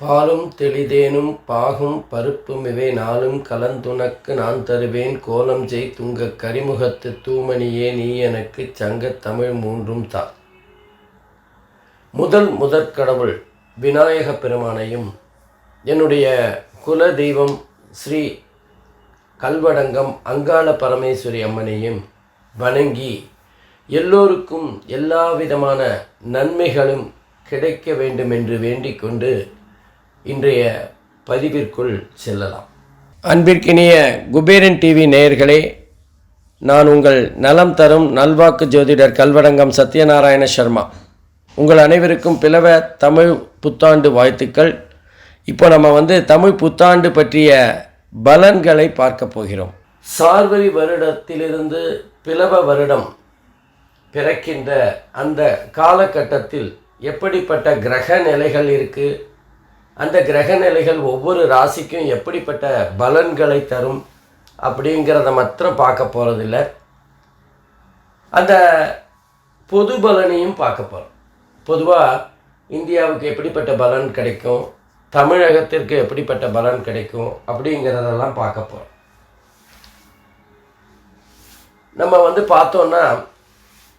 பாலும் தெளிதேனும் பாகும் பருப்பும் இவை நாளும் கலந்துனக்கு நான் தருவேன். கோலம் ஜெய் துங்க கரிமுகத்து தூமணியே நீ எனக்கு சங்க தமிழ் மூன்றும் தா. முதல் முதற் கடவுள் விநாயக பெருமானையும் என்னுடைய குல தெய்வம் ஸ்ரீ கல்வடங்கம் அங்காள பரமேஸ்வரி அம்மனையும் வணங்கி எல்லோருக்கும் எல்லா விதமான நன்மைகளும் கிடைக்க வேண்டும் என்று வேண்டிக்கொண்டு இன்றைய பதிவிற்குள் செல்லலாம். அன்பிற்கினிய குபேரன் டிவி நேயர்களே நான் உங்கள் நலம் தரும் நல்வாக்கு ஜோதிடர் கல்வடங்கம் சத்யநாராயண சர்மா. உங்கள் அனைவருக்கும் பிளவ தமிழ் புத்தாண்டு வாழ்த்துக்கள். இப்போ நம்ம வந்து தமிழ் புத்தாண்டு பற்றிய பலன்களை பார்க்க போகிறோம். சார்வரி வருடத்திலிருந்து பிளவ வருடம் பிறக்கின்ற அந்த காலகட்டத்தில் எப்படிப்பட்ட கிரக நிலைகள் இருக்குது அந்த கிரக நிலைகள் ஒவ்வொரு ராசிக்கும் எப்படிப்பட்ட பலன்களை தரும் அப்படிங்கிறத மாத்திரம் பார்க்க போகிறதில்ல அந்த பொது பலனையும் பார்க்க போகிறோம் பொதுவாக இந்தியாவுக்கு எப்படிப்பட்ட பலன் கிடைக்கும்? தமிழகத்திற்கு எப்படிப்பட்ட பலன் கிடைக்கும்? அப்படிங்கிறதெல்லாம் பார்க்க போகிறோம் நம்ம வந்து பார்த்தோன்னா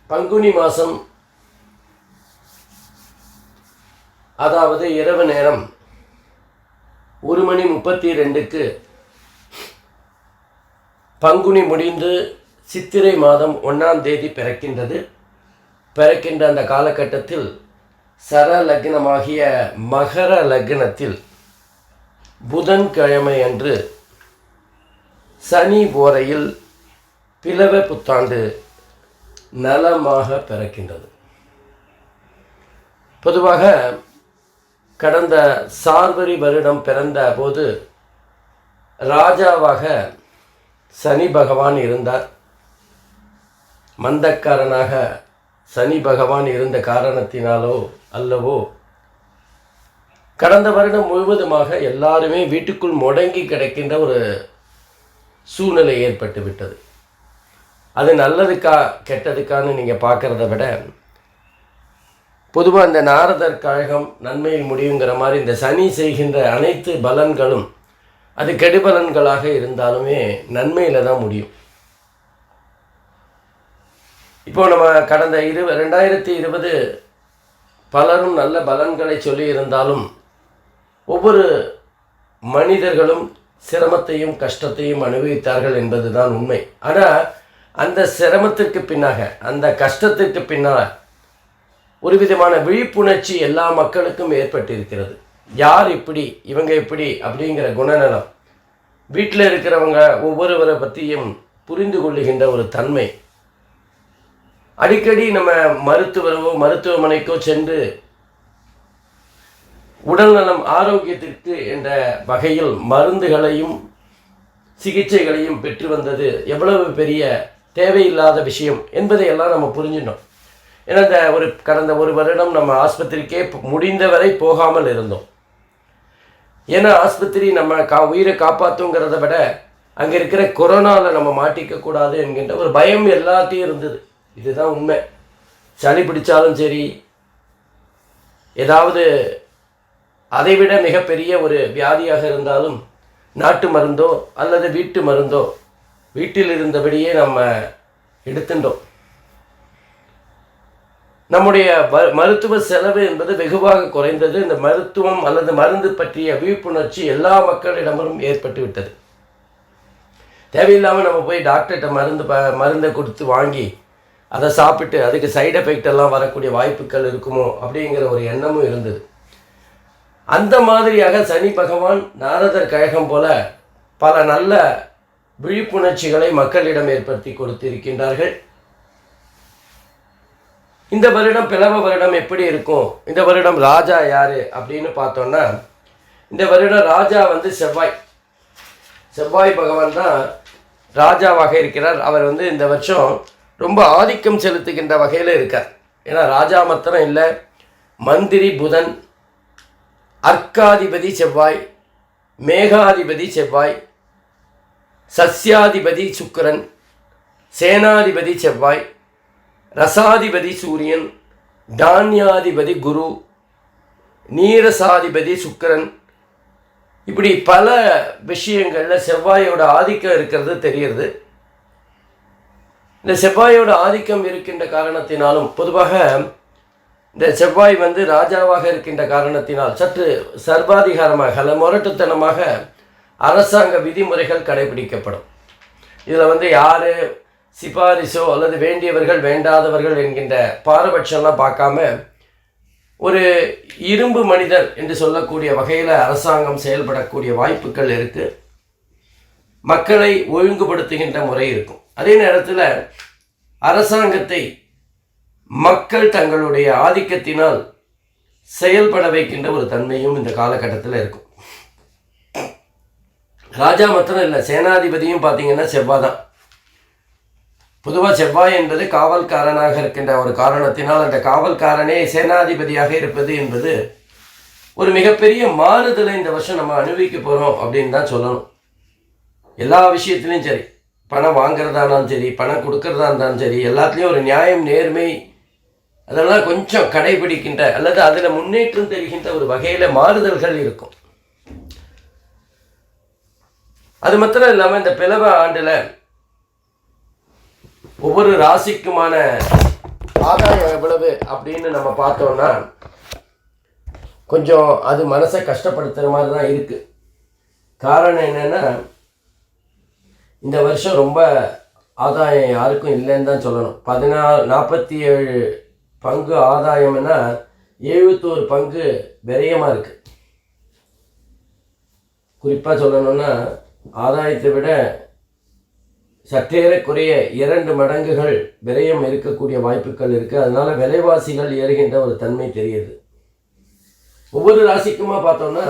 பங்குனி மாதம் அதாவது இரவு நேரம் ஒரு மணி முப்பத்தி ரெண்டுக்கு பங்குனி முடிந்து சித்திரை மாதம் ஒன்றாம் தேதி பிறக்கின்றது. பிறக்கின்ற அந்த காலகட்டத்தில் சர லக்னமாகிய மகர லக்னத்தில் புதன்கிழமை அன்று சனி போரையில் பிளவ புத்தாண்டு நலமாக பிறக்கின்றது. பொதுவாக கடந்த சார்வரி வருடம் பிறந்த போது ராஜாவாக சனி பகவான் இருந்தார். மந்தக்காரனாக சனி பகவான் இருந்த காரணத்தினாலோ அல்லவோ கடந்த வருடம் முழுவதுமாக எல்லாருமே வீட்டுக்குள் முடங்கி கிடக்கின்ற ஒரு சூழ்நிலை ஏற்பட்டு விட்டது அது நல்லதுக்கா கெட்டதுக்கான்னு நீங்கள் பார்க்குறத விட பொதுவாக இந்த நாரதர் கழகம் நன்மையில் முடியுங்கிற மாதிரி இந்த சனி செய்கின்ற அனைத்து பலன்களும் அது கெடுபலன்களாக இருந்தாலுமே நன்மையில் தான் முடியும். இப்போ நம்ம கடந்த இரு ரெண்டாயிரத்தி இருபது பலரும் நல்ல பலன்களை சொல்லி இருந்தாலும் ஒவ்வொரு மனிதர்களும் சிரமத்தையும் கஷ்டத்தையும் அனுபவித்தார்கள் என்பதுதான் உண்மை. ஆனால் அந்த சிரமத்திற்கு பின்னாக அந்த கஷ்டத்திற்கு பின்னால் ஒரு விதமான விழிப்புணர்ச்சி எல்லா மக்களுக்கும் ஏற்பட்டிருக்கிறது. யார் இப்படி இவங்க இப்படி அப்படிங்கிற குணநலம் வீட்டில் இருக்கிறவங்க ஒவ்வொருவரை பற்றியும் புரிந்து கொள்ளுகின்ற ஒரு தன்மை. அடிக்கடி நம்ம மருத்துவரோ மருத்துவமனைக்கோ சென்று உடல்நலம் ஆரோக்கியத்திற்கு என்ற வகையில் மருந்துகளையும் சிகிச்சைகளையும் பெற்று வந்தது எவ்வளவு பெரிய தேவையில்லாத விஷயம் என்பதை எல்லாம் நம்ம புரிஞ்சிடணும். ஏன்னா இந்த ஒரு கடந்த ஒரு வருடம் நம்ம ஆஸ்பத்திரிக்கே முடிந்தவரை போகாமல் இருந்தோம். ஏன்னா ஆஸ்பத்திரி நம்ம கா உயிரை காப்பாற்றுங்கிறத விட அங்கே இருக்கிற கொரோனாவில் நம்ம மாட்டிக்க கூடாது என்கின்ற ஒரு பயம் எல்லாத்தையும் இருந்தது. இதுதான் உண்மை. சளி பிடிச்சாலும் சரி ஏதாவது அதைவிட மிகப்பெரிய ஒரு வியாதியாக இருந்தாலும் நாட்டு மருந்தோ அல்லது வீட்டு மருந்தோ வீட்டில் இருந்தபடியே நம்ம எடுத்துட்டோம். நம்முடைய மருத்துவ செலவு என்பது வெகுவாக குறைந்தது. இந்த மருத்துவம் அல்லது மருந்து பற்றிய விழிப்புணர்ச்சி எல்லா மக்களிடமும் ஏற்பட்டு விட்டது தேவையில்லாமல் நம்ம போய் டாக்டர்கிட்ட மருந்து ப மருந்தை கொடுத்து வாங்கி அதை சாப்பிட்டு அதுக்கு சைடு எஃபெக்ட் எல்லாம் வரக்கூடிய வாய்ப்புகள் இருக்குமோ அப்படிங்கிற ஒரு எண்ணமும் இருந்தது. அந்த மாதிரியாக சனி பகவான் நாரதர் கழகம் போல பல நல்ல விழிப்புணர்ச்சிகளை மக்களிடம் ஏற்படுத்தி கொடுத்திருக்கின்றார்கள். இந்த வருடம் பிளவ வருடம் எப்படி இருக்கும்? இந்த வருடம் ராஜா யார்? அப்படின்னு பார்த்தோன்னா இந்த வருடம் ராஜா வந்து செவ்வாய். செவ்வாய் பகவான் தான் ராஜாவாக இருக்கிறார். அவர் வந்து இந்த வருஷம் ரொம்ப ஆதிக்கம் செலுத்துகின்ற வகையில் இருக்கார். ஏன்னா ராஜா மாத்திரம் இல்லை மந்திரி புதன் அர்க்காதிபதி செவ்வாய் மேகாதிபதி செவ்வாய் சஸ்யாதிபதி சுக்கிரன் சேனாதிபதி செவ்வாய் ரசாதிபதி சூரியன் தானியாதிபதி குரு நீரசாதிபதி சுக்கிரன். இப்படி பல விஷயங்களில் செவ்வாயோட ஆதிக்கம் இருக்கிறது தெரிகிறது. இந்த செவ்வாயோட ஆதிக்கம் இருக்கின்ற காரணத்தினாலும் பொதுவாக இந்த செவ்வாய் வந்து ராஜாவாக இருக்கின்ற காரணத்தினால் சற்று சர்வாதிகாரமாக அல்ல முரட்டுத்தனமாக அரசாங்க விதிமுறைகள் கடைபிடிக்கப்படும். இதில் வந்து யார் சிபாரிசோ அல்லது வேண்டியவர்கள் வேண்டாதவர்கள் என்கின்ற பாரபட்சம்லாம் பார்க்காம ஒரு இரும்பு மனிதர் என்று சொல்லக்கூடிய வகையில் அரசாங்கம் செயல்படக்கூடிய வாய்ப்புகள் இருக்குது மக்களை ஒழுங்குபடுத்துகின்ற முறை இருக்கும். அதே நேரத்தில் அரசாங்கத்தை மக்கள் தங்களுடைய ஆதிக்கத்தினால் செயல்பட வைக்கின்ற ஒரு தன்மையும் இந்த காலகட்டத்தில் இருக்கும். ராஜா மாத்திரம் இல்லை சேனாதிபதியும் பார்த்தீங்கன்னா செவ்வாய் தான் பொதுவாக செவ்வாய் என்பது காவல்காரனாக இருக்கின்ற ஒரு காரணத்தினால் அந்த காவல்காரனே சேனாதிபதியாக இருப்பது என்பது ஒரு மிகப்பெரிய மாறுதலை இந்த வருஷம் நம்ம அனுபவிக்க போகிறோம் அப்படின்னு தான் சொல்லணும். எல்லா விஷயத்துலையும் சரி பணம் வாங்குறதா இருந்தாலும் சரி பணம் கொடுக்கறதா இருந்தாலும் சரி எல்லாத்துலேயும் ஒரு நியாயம் நேர்மை அதெல்லாம் கொஞ்சம் கடைபிடிக்கின்ற அல்லது அதில் முன்னேற்றம் தெரிகின்ற ஒரு வகையில் மாறுதல்கள் இருக்கும். அது மாத்திரம் இல்லாமல் இந்த பிளவ ஆண்டில் ஒவ்வொரு ராசிக்குமான ஆதாயம் எவ்வளவு அப்படின்னு நம்ம பார்த்தோம்னா கொஞ்சம் அது மனசை கஷ்டப்படுத்துகிற மாதிரி தான் இருக்குது காரணம் என்னென்னா இந்த வருஷம் ரொம்ப ஆதாயம் யாருக்கும் இல்லைன்னு தான் சொல்லணும். பதினாலு நாற்பத்தி ஏழு பங்கு ஆதாயம்னா எழுபத்தோரு பங்கு விரயமாக இருக்குது குறிப்பாக சொல்லணும்னா ஆதாயத்தை விட சற்றேறக்குறைய இரண்டு மடங்குகள் விரயம் இருக்கக்கூடிய வாய்ப்புகள் இருக்குது அதனால் விலைவாசிகள் ஏறுகின்ற ஒரு தன்மை தெரியுது. ஒவ்வொரு ராசிக்குமா பார்த்தோம்னா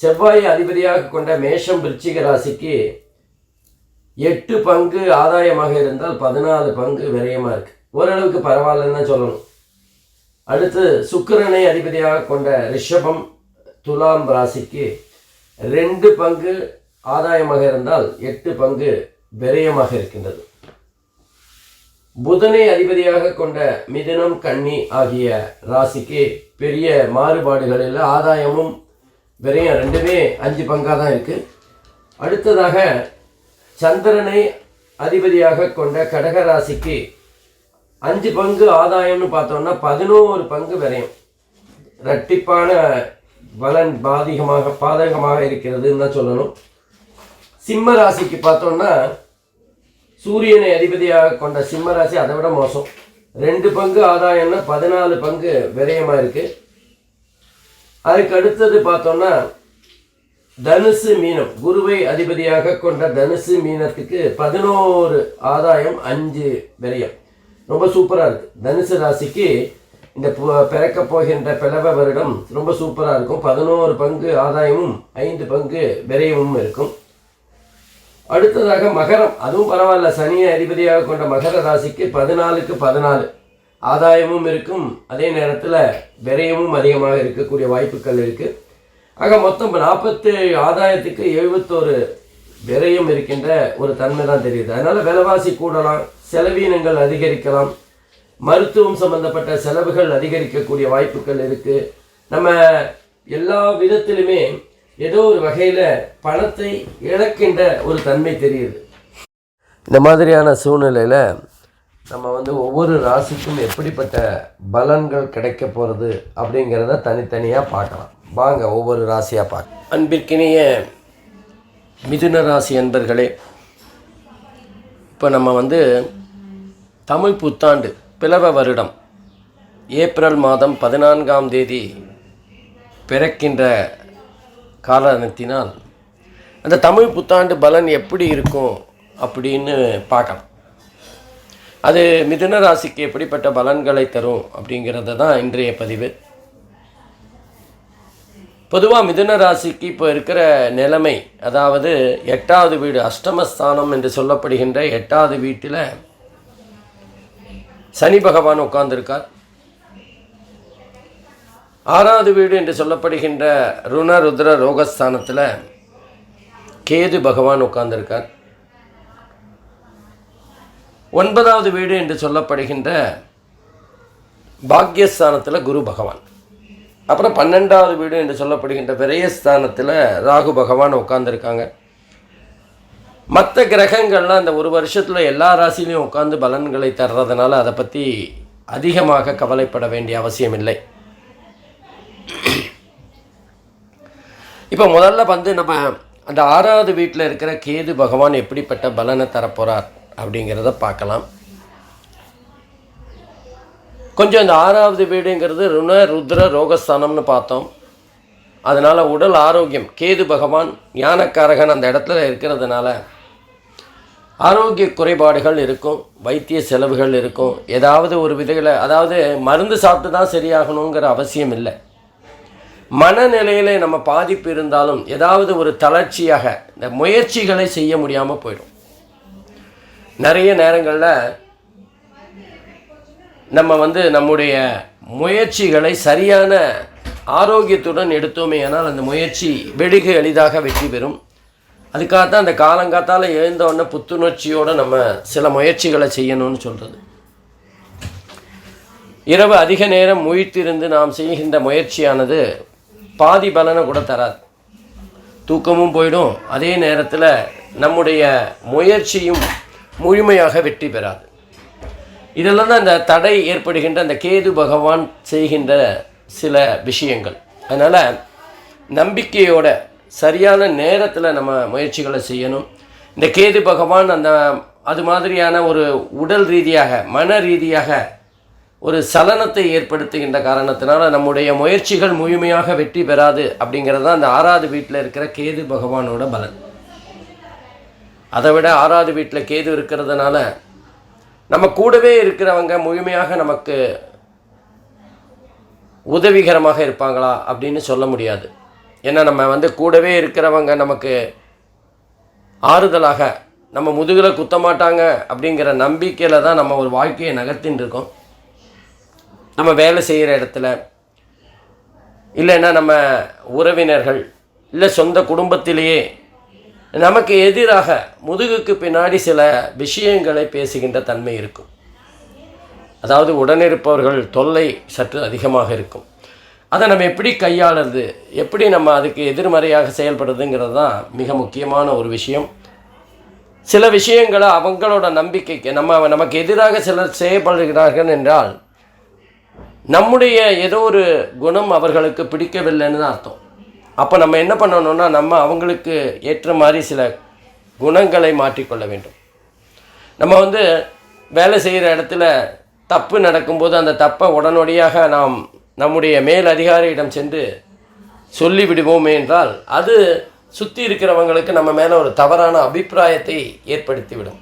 செவ்வாயை அதிபதியாக கொண்ட மேஷம் விருச்சிக ராசிக்கு எட்டு பங்கு ஆதாயமாக இருந்தால் பதினாலு பங்கு விரயமாக இருக்குது ஓரளவுக்கு பரவாயில்லன்னு தான் சொல்லணும். அடுத்து சுக்கிரனை அதிபதியாக கொண்ட ரிஷபம் துலாம் ராசிக்கு ரெண்டு பங்கு ஆதாயமாக இருந்தால் எட்டு பங்கு விரயமாக இருக்கின்றது. புதனை அதிபதியாக கொண்ட மிதுனம் கன்னி ஆகிய ராசிக்கு பெரிய மாறுபாடுகள் இல்லை ஆதாயமும் விரயம் ரெண்டுமே அஞ்சு பங்காக தான் இருக்குது அடுத்ததாக சந்திரனை அதிபதியாக கொண்ட கடக ராசிக்கு அஞ்சு பங்கு ஆதாயம்னு பார்த்தோம்னா பதினோரு பங்கு விரயம். ரட்டிப்பான பலன் பாதிகமாக பாதகமாக இருக்கிறதுன்னு தான் சொல்லணும். சிம்ம ராசிக்கு பார்த்தோம்னா சூரியனை அதிபதியாக கொண்ட சிம்ம ராசி அதை விட மோசம். ரெண்டு பங்கு ஆதாயம்னா பதினாலு பங்கு விரயமாக இருக்குது அதுக்கு அடுத்தது பார்த்தோம்னா தனுசு மீனம். குருவை அதிபதியாக கொண்ட தனுசு மீனத்துக்கு பதினோரு ஆதாயம் அஞ்சு விரயம். ரொம்ப சூப்பராக இருக்குது தனுசு ராசிக்கு இந்த பிறக்க போகின்ற பிளவ வருடம் ரொம்ப சூப்பராக இருக்கும். பதினோரு பங்கு ஆதாயமும் ஐந்து பங்கு விரயமும் இருக்கும். அடுத்ததாக மகரம். அதுவும் பரவாயில்ல. சனியை அதிபதியாக கொண்ட மகர ராசிக்கு பதினாலுக்கு பதினாலு. ஆதாயமும் இருக்கும். அதே நேரத்தில் விரயமும் அதிகமாக இருக்கக்கூடிய வாய்ப்புகள் இருக்குது ஆக மொத்தம் நாற்பத்தேழு ஆதாயத்துக்கு எழுபத்தோரு விரயம் இருக்கின்ற ஒரு தன்மை தான் தெரியுது. அதனால் விலைவாசி கூடலாம் செலவீனங்கள் அதிகரிக்கலாம் மருத்துவம் சம்பந்தப்பட்ட செலவுகள் அதிகரிக்கக்கூடிய வாய்ப்புகள் இருக்குது நம்ம எல்லா விதத்திலுமே ஏதோ ஒரு வகையில் பணத்தை இழக்கின்ற ஒரு தன்மை தெரியுது. இந்த மாதிரியான சூழ்நிலையில் நம்ம வந்து ஒவ்வொரு ராசிக்கும் எப்படிப்பட்ட பலன்கள் கிடைக்க போகிறது அப்படிங்கிறத தனித்தனியாக பார்க்கலாம். வாங்க ஒவ்வொரு ராசியாக பார்க்க அன்பிற்கினிய மிதுன ராசி அன்பர்களே இப்போ நம்ம வந்து தமிழ் புத்தாண்டு பிளவ வருடம் ஏப்ரல் மாதம் பதினான்காம் தேதி பிறக்கின்ற காரணத்தினால் அந்த தமிழ் புத்தாண்டு பலன் எப்படி இருக்கும் அப்படின்னு பார்க்கலாம். அது மிதுன ராசிக்கு எப்படிப்பட்ட பலன்களை தரும் அப்படிங்கிறது தான் இன்றைய பதிவு. பொதுவாக மிதுன ராசிக்கு இப்போ இருக்கிற நிலைமை அதாவது எட்டாவது வீடு அஷ்டமஸ்தானம் என்று சொல்லப்படுகின்ற எட்டாவது வீட்டில் சனி பகவான் உட்கார்ந்துருக்கார். ஆறாவது வீடு என்று சொல்லப்படுகின்ற ருண ருத்ர ரோகஸ்தானத்தில் கேது பகவான் உட்கார்ந்திருக்கார். ஒன்பதாவது வீடு என்று சொல்லப்படுகின்ற பாக்யஸ்தானத்தில் குரு பகவான். அப்புறம் பன்னெண்டாவது வீடு என்று சொல்லப்படுகின்ற விரயஸ்தானத்தில் ராகு பகவான் உட்காந்துருக்காங்க மற்ற கிரகங்கள்லாம் இந்த ஒரு வருஷத்தில் எல்லா ராசிலையும் உட்காந்து பலன்களை தர்றதுனால அதை பற்றி அதிகமாக கவலைப்பட வேண்டிய அவசியம் இல்லை இப்போ முதல்ல வந்து நம்ம அந்த ஆறாவது வீட்டில் இருக்கிற கேது பகவான் எப்படிப்பட்ட பலனை தரப்போகிறார் அப்படிங்கிறத பார்க்கலாம். கொஞ்சம் இந்த ஆறாவது வீடுங்கிறது ருண ருத்ர ரோகஸ்தானம்னு பார்த்தோம். அதனால் உடல் ஆரோக்கியம் கேது பகவான் ஞானக்காரகன் அந்த இடத்துல இருக்கிறதுனால ஆரோக்கிய குறைபாடுகள் இருக்கும் வைத்திய செலவுகள் இருக்கும். ஏதாவது ஒரு விதைகளை அதாவது மருந்து சாப்பிட்டு தான் சரியாகணுங்கிற அவசியம் இல்லை. மனநிலையில் நம்ம பாதிப்பு இருந்தாலும் ஏதாவது ஒரு தளர்ச்சியாக இந்த முயற்சிகளை செய்ய முடியாமல் போயிடும். நிறைய நேரங்களில் நம்ம வந்து நம்முடைய முயற்சிகளை சரியான ஆரோக்கியத்துடன் எடுத்தோமே ஆனால் அந்த முயற்சி வெடிகு எளிதாக வெற்றி பெறும். அதுக்காகத்தான் அந்த காலங்காத்தால் எழுந்தோடனே புத்துணர்ச்சியோடு நம்ம சில முயற்சிகளை செய்யணும்னு சொல்கிறது இரவு அதிக நேரம் முழித்திருந்து நாம் செய்கின்ற முயற்சியானது பாதி பலனை கூட தராது. தூக்கமும் போயிடும். அதே நேரத்தில் நம்முடைய முயற்சியும் முழுமையாக வெற்றி பெறாது. இதெல்லாம் தான் இந்த தடை ஏற்படுகின்ற அந்த கேது பகவான் செய்கின்ற சில விஷயங்கள். அதனால் நம்பிக்கையோட சரியான நேரத்தில் நம்ம முயற்சிகளை செய்யணும். இந்த கேது பகவான் அந்த அது மாதிரியான ஒரு உடல் ரீதியாக மன ரீதியாக ஒரு சலனத்தை ஏற்படுத்துகின்ற காரணத்தினால நம்முடைய முயற்சிகள் முழுமையாக வெற்றி பெறாது அப்படிங்கிறது தான் அந்த ஆறாவது வீட்டில் இருக்கிற கேது பகவானோட பலன். அதை விட ஆறாவது வீட்டில் கேது இருக்கிறதுனால நம்ம கூடவே இருக்கிறவங்க முழுமையாக நமக்கு உதவிகரமாக இருப்பாங்களா அப்படின்னு சொல்ல முடியாது. ஏன்னா நம்ம வந்து கூடவே இருக்கிறவங்க நமக்கு ஆறுதலாக நம்ம முதுகில் குத்த மாட்டாங்க அப்படிங்கிற நம்பிக்கையில் தான் நம்ம ஒரு வாழ்க்கையை நகர்த்தின்னு இருக்கோம். நம்ம வேலை செய்கிற இடத்துல இல்லைன்னா நம்ம உறவினர்கள் இல்லை சொந்த குடும்பத்திலேயே நமக்கு எதிராக முதுகுக்கு பின்னாடி சில விஷயங்களை பேசுகின்ற தன்மை இருக்கும். அதாவது உடனிருப்பவர்கள் தொல்லை சற்று அதிகமாக இருக்கும். அதை நம்ம எப்படி கையாளுறது எப்படி நம்ம அதுக்கு எதிர்மறையாக செயல்படுறதுங்கிறது தான் மிக முக்கியமான ஒரு விஷயம். சில விஷயங்களை அவங்களோட நம்பிக்கைக்கு நம்ம நமக்கு எதிராக சிலர் செயல்படுகிறார்கள் என்றால் நம்முடைய ஏதோ ஒரு குணம் அவர்களுக்கு பிடிக்கவில்லைன்னு தான் அர்த்தம். அப்போ நம்ம என்ன பண்ணணும்னா நம்ம அவங்களுக்கு ஏற்ற மாதிரி சில குணங்களை மாற்றிக்கொள்ள வேண்டும். நம்ம வந்து வேலை செய்கிற இடத்துல தப்பு நடக்கும்போது அந்த தப்பை உடனடியாக நாம் நம்முடைய மேல் அதிகாரியிடம் சென்று சொல்லி விடுவோமே என்றால் அது சுற்றி இருக்கிறவங்களுக்கு நம்ம மேலே ஒரு தவறான அபிப்பிராயத்தை ஏற்படுத்திவிடும்.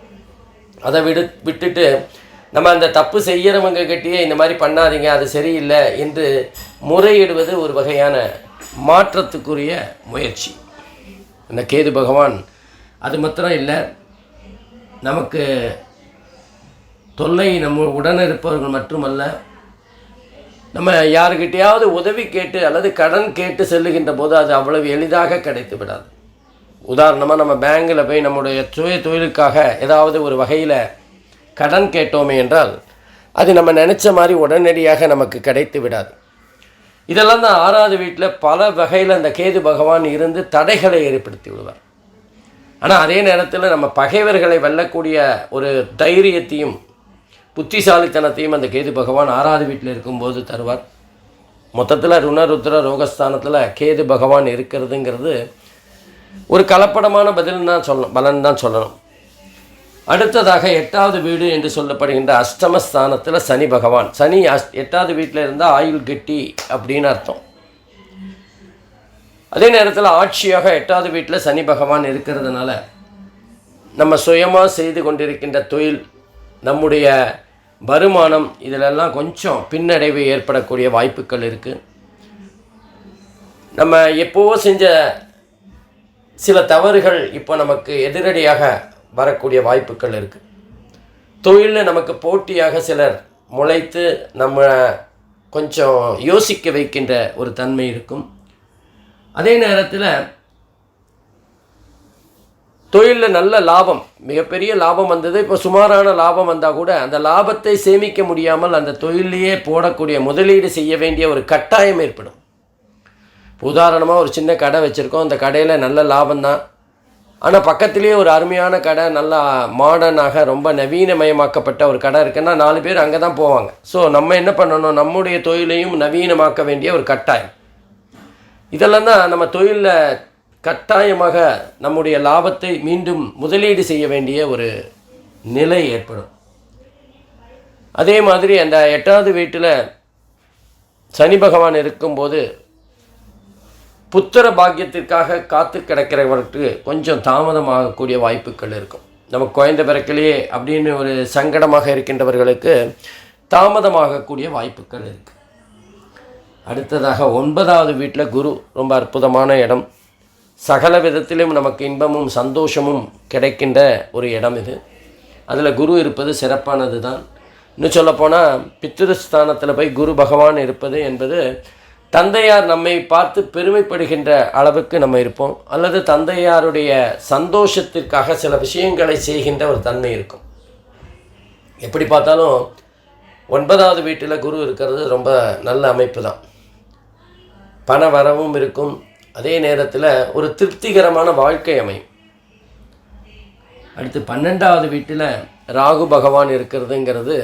அதை விடு விட்டுட்டு நம்ம அந்த தப்பு செய்கிறவங்க கிட்டேயே இந்த மாதிரி பண்ணாதீங்க அது சரியில்லை என்று முறையிடுவது ஒரு வகையான மாற்றத்துக்குரிய முயற்சி. அந்த கேது பகவான் அது மாத்திரம் இல்லை நமக்கு தொல்லை நம்ம உடன் இருப்பவர்கள் மட்டுமல்ல நம்ம யாருக்கிட்டையாவது உதவி கேட்டு அல்லது கடன் கேட்டு செல்லுகின்ற போது அது அவ்வளவு எளிதாக கிடைத்து விடாது. உதாரணமாக நம்ம பேங்கில் போய் நம்முடைய சுய தொழிலுக்காக ஏதாவது ஒரு வகையில் கடன் கேட்டோமே என்றால் அது நம்ம நினச்ச மாதிரி உடனடியாக நமக்கு கிடைத்து விடாது. இதெல்லாம் தான் ஆறாவது வீட்டில் பல வகையில் அந்த கேது பகவான் இருந்து தடைகளை ஏற்படுத்தி விடுவார். ஆனால் அதே நேரத்தில் நம்ம பகைவர்களை வெல்லக்கூடிய ஒரு தைரியத்தையும் புத்திசாலித்தனத்தையும் அந்த கேது பகவான் ஆறாவது வீட்டில் இருக்கும்போது தருவார். மொத்தத்தில் ருணருத்ர ரோகஸ்தானத்தில் கேது பகவான் இருக்கிறதுங்கிறது ஒரு கலப்படமான பதில் தான் சொல்லணும் பலன் தான் சொல்லணும். அடுத்ததாக எட்டாவது வீடு என்று சொல்லப்படுகின்ற அஷ்டமஸ்தானத்தில் சனி பகவான். சனி அஸ் எட்டாவது வீட்டில் இருந்தால் ஆயுள் கெட்டி அப்படின்னு அர்த்தம். அதே நேரத்தில் ஆட்சியாக எட்டாவது வீட்டில் சனி பகவான் இருக்கிறதுனால நம்ம சுயமாக செய்து கொண்டிருக்கின்ற தொழில் நம்முடைய வருமானம் இதிலெல்லாம் கொஞ்சம் பின்னடைவு ஏற்படக்கூடிய வாய்ப்புகள் இருக்குது நம்ம எப்போவோ செஞ்ச சில தவறுகள் இப்போ நமக்கு எதிரடியாக வரக்கூடிய வாய்ப்புகள் இருக்குது தொழிலில் நமக்கு போட்டியாக சிலர் முளைத்து நம்ம கொஞ்சம் யோசிக்க வைக்கின்ற ஒரு தன்மை இருக்கும். அதே நேரத்தில் தொழிலில் நல்ல லாபம் மிகப்பெரிய லாபம் வந்தது. இப்போ சுமாரான லாபம் வந்தால் கூட அந்த லாபத்தை சேமிக்க முடியாமல் அந்த தொழிலையே போடக்கூடிய முதலீடு செய்ய வேண்டிய ஒரு கட்டாயம் ஏற்படும். உதாரணமாக ஒரு சின்ன கடை வச்சுருக்கோம். அந்த கடையில் நல்ல லாபம் தான் ஆனால் பக்கத்துலேயே ஒரு அருமையான கடை நல்லா மாடர்னாக ரொம்ப நவீனமயமாக்கப்பட்ட ஒரு கடை இருக்குன்னா நாலு பேர் அங்கே தான் போவாங்க. ஸோ நம்ம என்ன பண்ணணும்? நம்முடைய தொழிலையும் நவீனமாக்க வேண்டிய ஒரு கட்டாயம். இதெல்லாம் தான் நம்ம தொழிலில் கட்டாயமாக நம்முடைய லாபத்தை மீண்டும் முதலீடு செய்ய வேண்டிய ஒரு நிலை ஏற்படும். அதே மாதிரி அந்த எட்டாவது வீட்டில் சனி பகவான் இருக்கும்போது புத்திர பாக்கியத்திற்காக காத்து கிடக்கிறவர்களுக்கு கொஞ்சம் தாமதமாகக்கூடிய வாய்ப்புகள் இருக்கும். நமக்கு குழந்தை பிறக்கலையே அப்படின்னு ஒரு சங்கடமாக இருக்கின்றவர்களுக்கு தாமதமாகக்கூடிய வாய்ப்புகள் இருக்குது அடுத்ததாக ஒன்பதாவது வீட்டில் குரு ரொம்ப அற்புதமான இடம். சகல விதத்திலும் நமக்கு இன்பமும் சந்தோஷமும் கிடைக்கின்ற ஒரு இடம் இது. அதில் குரு இருப்பது சிறப்பானது தான் இன்னும் சொல்லப்போனால் பித்திருஸ்தானத்தில் போய் குரு பகவான் இருப்பது என்பது தந்தையார் நம்மை பார்த்து பெருமைப்படுகின்ற அளவுக்கு நம்ம இருப்போம். அல்லது தந்தையாருடைய சந்தோஷத்திற்காக சில விஷயங்களை செய்கின்ற ஒரு தன்மை இருக்கும். எப்படி பார்த்தாலும் ஒன்பதாவது வீட்டில் குரு இருக்கிறது ரொம்ப நல்ல அமைப்பு தான் பண வரவும் இருக்கும். அதே நேரத்தில் ஒரு திருப்திகரமான வாழ்க்கை அமையும். அடுத்து பன்னெண்டாவது வீட்டில் ராகு பகவான் இருக்கிறதுங்கிறது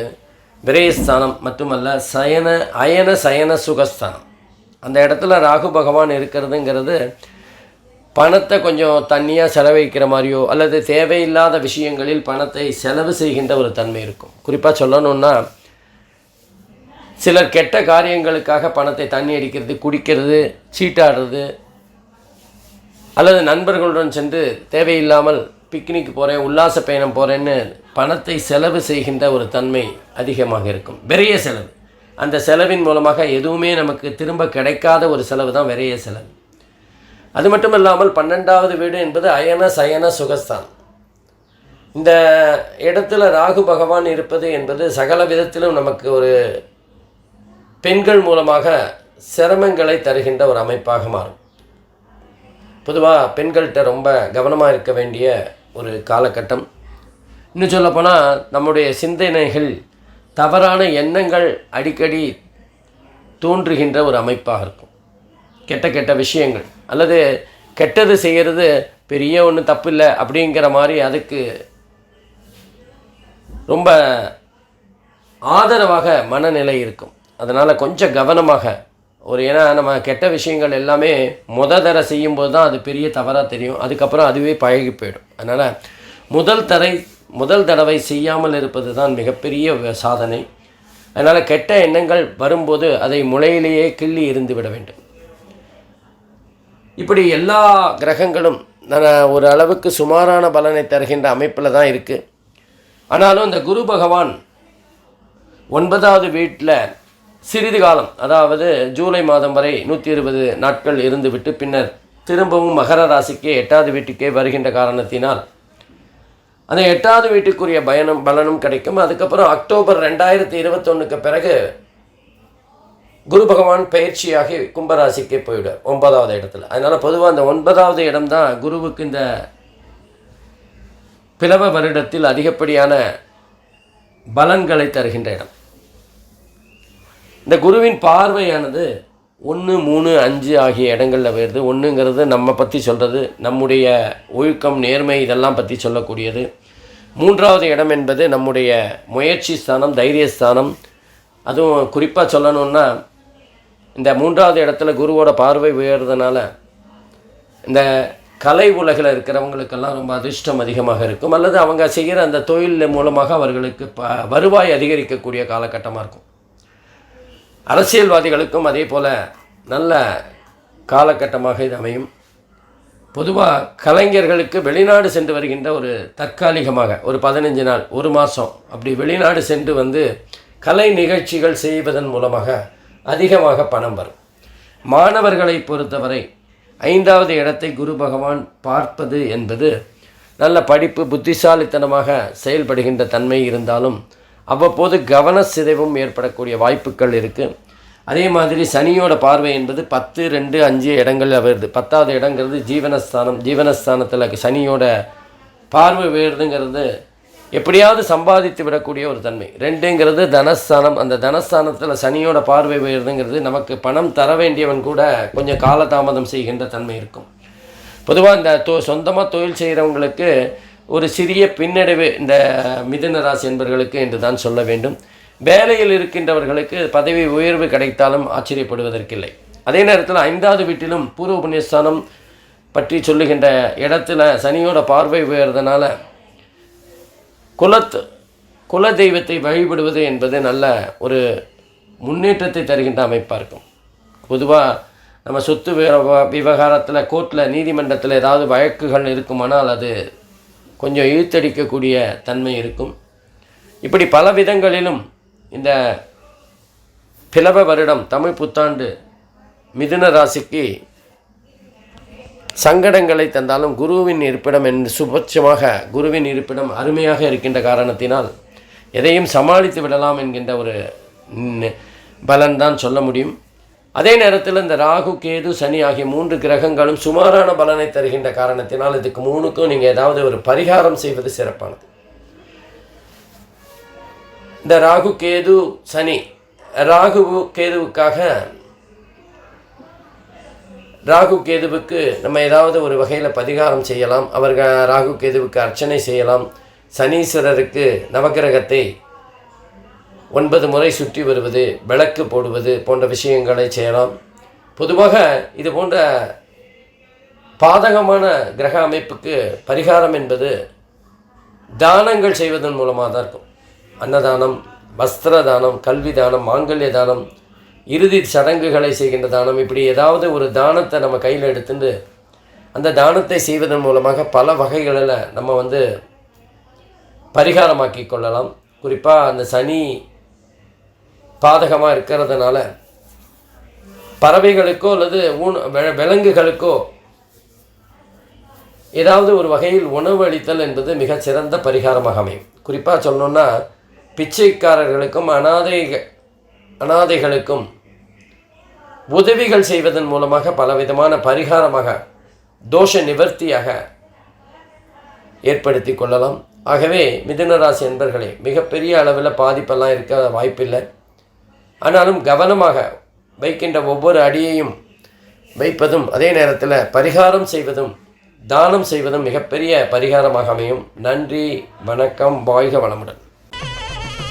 விரயஸ்தானம் மட்டுமல்ல சயன அயன சயன சுகஸ்தானம். அந்த இடத்துல ராகு பகவான் இருக்கிறதுங்கிறது பணத்தை கொஞ்சம் தண்ணியாக செலவழிக்கிற மாதிரியோ அல்லது தேவையில்லாத விஷயங்களில் பணத்தை செலவு செய்கின்ற ஒரு தன்மை இருக்கும். குறிப்பாக சொல்லணுன்னா சிலர் கெட்ட காரியங்களுக்காக பணத்தை தண்ணி அடிக்கிறது குடிக்கிறது சீட்டாடுறது அல்லது நண்பர்களுடன் சென்று தேவையில்லாமல் பிக்னிக் போகிறேன் உல்லாச பயணம் போகிறேன்னு பணத்தை செலவு செய்கின்ற ஒரு தன்மை அதிகமாக இருக்கும். பெரிய செலவு. அந்த செலவின் மூலமாக எதுவுமே நமக்கு திரும்ப கிடைக்காத ஒரு செலவு தான் விரைய செலவு. அது மட்டும் இல்லாமல் பன்னெண்டாவது வீடு என்பது அயன சயன சுகஸ்தான். இந்த இடத்துல ராகு பகவான் இருப்பது என்பது சகல விதத்திலும் நமக்கு ஒரு பெண்கள் மூலமாக சிரமங்களை தருகின்ற ஒரு அமைப்பாக மாறும். பொதுவாக பெண்கள்கிட்ட ரொம்ப கவனமாக இருக்க வேண்டிய ஒரு காலகட்டம். இன்னும் சொல்லப்போனால் நம்முடைய சிந்தனைகள் தவறான எண்ணங்கள் அடிக்கடி தோன்றுகின்ற ஒரு அமைப்பாக இருக்கும். கெட்ட கெட்ட விஷயங்கள். அல்லது கெட்டது செய்கிறது பெரிய ஒன்றும் தப்பு இல்லை அப்படிங்கிற மாதிரி அதுக்கு ரொம்ப ஆதரவாக மனநிலை இருக்கும். அதனால் கொஞ்சம் கவனமாக ஒரு ஏன்னா நம்ம கெட்ட விஷயங்கள் எல்லாமே முத தர செய்யும்போது தான் அது பெரிய தவறாக தெரியும். அதுக்கப்புறம் அதுவே பழகி போயிடும். அதனால் முதல் தரை முதல் தடவை செய்யாமல் இருப்பது தான் மிகப்பெரிய சாதனை. அதனால் கெட்ட எண்ணங்கள் வரும்போது அதை முளையிலேயே கிள்ளி இருந்து விட வேண்டும். இப்படி எல்லா கிரகங்களும் ஒரு அளவுக்கு சுமாரான பலனை தருகின்ற அமைப்பில் தான் இருக்குது ஆனாலும் இந்த குரு பகவான் ஒன்பதாவது வீட்டில் சிறிது காலம் அதாவது ஜூலை மாதம் வரை நூற்றி இருபது நாட்கள் இருந்துவிட்டு பின்னர் திரும்பவும் மகர ராசிக்கே எட்டாவது வீட்டுக்கே வருகின்ற காரணத்தினால் அந்த எட்டாவது வீட்டுக்குரிய பயணம் பலனும் கிடைக்கும். அதுக்கப்புறம் அக்டோபர் ரெண்டாயிரத்தி இருபத்தொன்னுக்கு பிறகு குரு பகவான் பயிற்சியாகி கும்பராசிக்கே போயிடும் ஒன்பதாவது இடத்துல. அதனால் பொதுவாக அந்த ஒன்பதாவது இடம் தான் குருவுக்கு இந்த பிளவ வருடத்தில் அதிகப்படியான பலன்களை தருகின்ற இடம். இந்த குருவின் பார்வையானது ஒன்று மூணு அஞ்சு ஆகிய இடங்களில் வருது ஒன்றுங்கிறது நம்ம பற்றி சொல்கிறது நம்முடைய ஒழுக்கம் நேர்மை இதெல்லாம் பற்றி சொல்லக்கூடியது. மூன்றாவது இடம் என்பது நம்முடைய முயற்சி ஸ்தானம் தைரியஸ்தானம் அதுவும் குறிப்பாக சொல்லணுன்னா இந்த மூன்றாவது இடத்துல குருவோட பார்வை உயர்றதுனால இந்த கலை உலகில் இருக்கிறவங்களுக்கெல்லாம் ரொம்ப அதிர்ஷ்டம் அதிகமாக இருக்கும். அல்லது அவங்க செய்கிற அந்த தொழில் மூலமாக அவர்களுக்கு ப வருவாய் அதிகரிக்கக்கூடிய காலகட்டமாக இருக்கும். அரசியல்வாதிகளுக்கும் அதே போல் நல்ல காலகட்டமாக இது அமையும். பொதுவாக கலைஞர்களுக்கு வெளிநாடு சென்று வருகின்ற ஒரு தற்காலிகமாக ஒரு பதினஞ்சு நாள் ஒரு மாதம் அப்படி வெளிநாடு சென்று வந்து கலை நிகழ்ச்சிகள் செய்வதன் மூலமாக அதிகமாக பணம் வரும். மாணவர்களை பொறுத்தவரை ஐந்தாவது இடத்தை குரு பகவான் பார்ப்பது என்பது நல்ல படிப்பு புத்திசாலித்தனமாக செயல்படுகின்ற தன்மை இருந்தாலும் அவ்வப்போது கவன சிதைவும் ஏற்படக்கூடிய வாய்ப்புகள் இருக்குது அதே மாதிரி சனியோட பார்வை என்பது பத்து ரெண்டு அஞ்சு இடங்களில் வருது. பத்தாவது இடங்கிறது ஜீவனஸ்தானம். ஜீவனஸ்தானத்தில் சனியோட பார்வை வேறுதுங்கிறது எப்படியாவது சம்பாதித்து விடக்கூடிய ஒரு தன்மை. ரெண்டுங்கிறது தனஸ்தானம். அந்த தனஸ்தானத்தில் சனியோட பார்வை வேறுதுங்கிறது நமக்கு பணம் தர வேண்டியவன் கூட கொஞ்சம் காலதாமதம் செய்கின்ற தன்மை இருக்கும். பொதுவாக இந்த தொ சொந்தமாக தொழில் செய்கிறவங்களுக்கு ஒரு சிறிய பின்னடைவு இந்த மிதுன ராசி என்பர்களுக்கு என்று தான் சொல்ல வேண்டும். வேலையில் இருக்கின்றவர்களுக்கு பதவி உயர்வு கிடைத்தாலும் ஆச்சரியப்படுவதற்கில்லை. அதே நேரத்தில் ஐந்தாவது வீட்டிலும் பூர்வ புண்ணியஸ்தானம் பற்றி சொல்லுகின்ற இடத்துல சனியோட பார்வை உயர்றதுனால குலத்து குல தெய்வத்தை வழிபடுவது என்பது நல்ல ஒரு முன்னேற்றத்தை தருகின்ற அமைப்பாக இருக்கும். பொதுவாக நம்ம சொத்து விவகாரத்தில் கோர்ட்டில் நீதிமன்றத்தில் ஏதாவது வழக்குகள் இருக்குமானால் அது கொஞ்சம் இழுத்தடிக்கக்கூடிய தன்மை இருக்கும். இப்படி பல விதங்களிலும் இந்த பிளவ வருடம் தமிழ் புத்தாண்டு மிதுன ராசிக்கு சங்கடங்களை தந்தாலும் குருவின் இருப்பிடம் என்று சுபட்சமாக குருவின் இருப்பிடம் அருமையாக இருக்கின்ற காரணத்தினால் எதையும் சமாளித்து விடலாம் என்கின்ற ஒரு பலன் தான் சொல்ல முடியும். அதே நேரத்தில் இந்த ராகு கேது சனி ஆகிய மூன்று கிரகங்களும் சுமாரான பலனை தருகின்ற காரணத்தினால் இதுக்கு மூணுக்கும் நீங்கள் ஏதாவது ஒரு பரிகாரம் செய்வது சிறப்பானது. இந்த ராகு கேது சனி ராகு கேதுவுக்காக ராகு கேதுவுக்கு நம்ம ஏதாவது ஒரு வகையில் பரிகாரம் செய்யலாம். அவர்கள் ராகு கேதுவுக்கு அர்ச்சனை செய்யலாம். சனீஸ்வரருக்கு நவக்கிரகத்தை ஒன்பது முறை சுற்றி வருவது விளக்கு போடுவது போன்ற விஷயங்களை செய்யலாம். பொதுவாக இது போன்ற பாதகமான கிரக அமைப்புக்கு பரிகாரம் என்பது தானங்கள் செய்வதன் மூலமாக தான் இருக்கும். அன்னதானம் வஸ்திர தானம் கல்வி தானம் மாங்கல்ய தானம் இறுதி சடங்குகளை செய்கின்ற தானம் இப்படி ஏதாவது ஒரு தானத்தை நம்ம கையில் எடுத்துட்டு அந்த தானத்தை செய்வதன் மூலமாக பல வகைகளில் நம்ம வந்து பரிகாரமாக்கி கொள்ளலாம். குறிப்பாக அந்த சனி பாதகமாக இருக்கிறதுனால பறவைகளுக்கோ அல்லது ஊன் விலங்குகளுக்கோ ஏதாவது ஒரு வகையில் உணவு அளித்தல் என்பது மிகச்சிறந்த பரிகாரமாக அமையும். குறிப்பாக சொல்லணுன்னா பிச்சைக்காரர்களுக்கும் அனாதை அனாதைகளுக்கும் உதவிகள் செய்வதன் மூலமாக பலவிதமான பரிகாரமாக தோஷ நிவர்த்தியாக ஏற்படுத்தி கொள்ளலாம். ஆகவே மிதுனராசி என்பர்களே மிகப்பெரிய அளவில் பாதிப்பெல்லாம் இருக்க வாய்ப்பில்லை. ஆனாலும் கவனமாக வைக்கின்ற ஒவ்வொரு அடியையும் வைப்பதும் அதே நேரத்தில் பரிகாரம் செய்வதும் தானம் செய்வதும் மிகப்பெரிய பரிகாரமாக அமையும். நன்றி வணக்கம் வாழ்க வளமுடன்.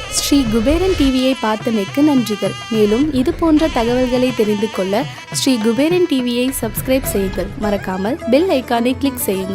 ஸ்ரீ குபேரன் டிவியை பார்த்தமைக்கு நன்றிகள். மேலும் இது போன்ற தகவல்களை தெரிந்து கொள்ள ஸ்ரீ குபேரன் டிவியை சப்ஸ்கிரைப் செய்யுங்கள். மறக்காமல் பெல் ஐக்கானை கிளிக் செய்யுங்கள்.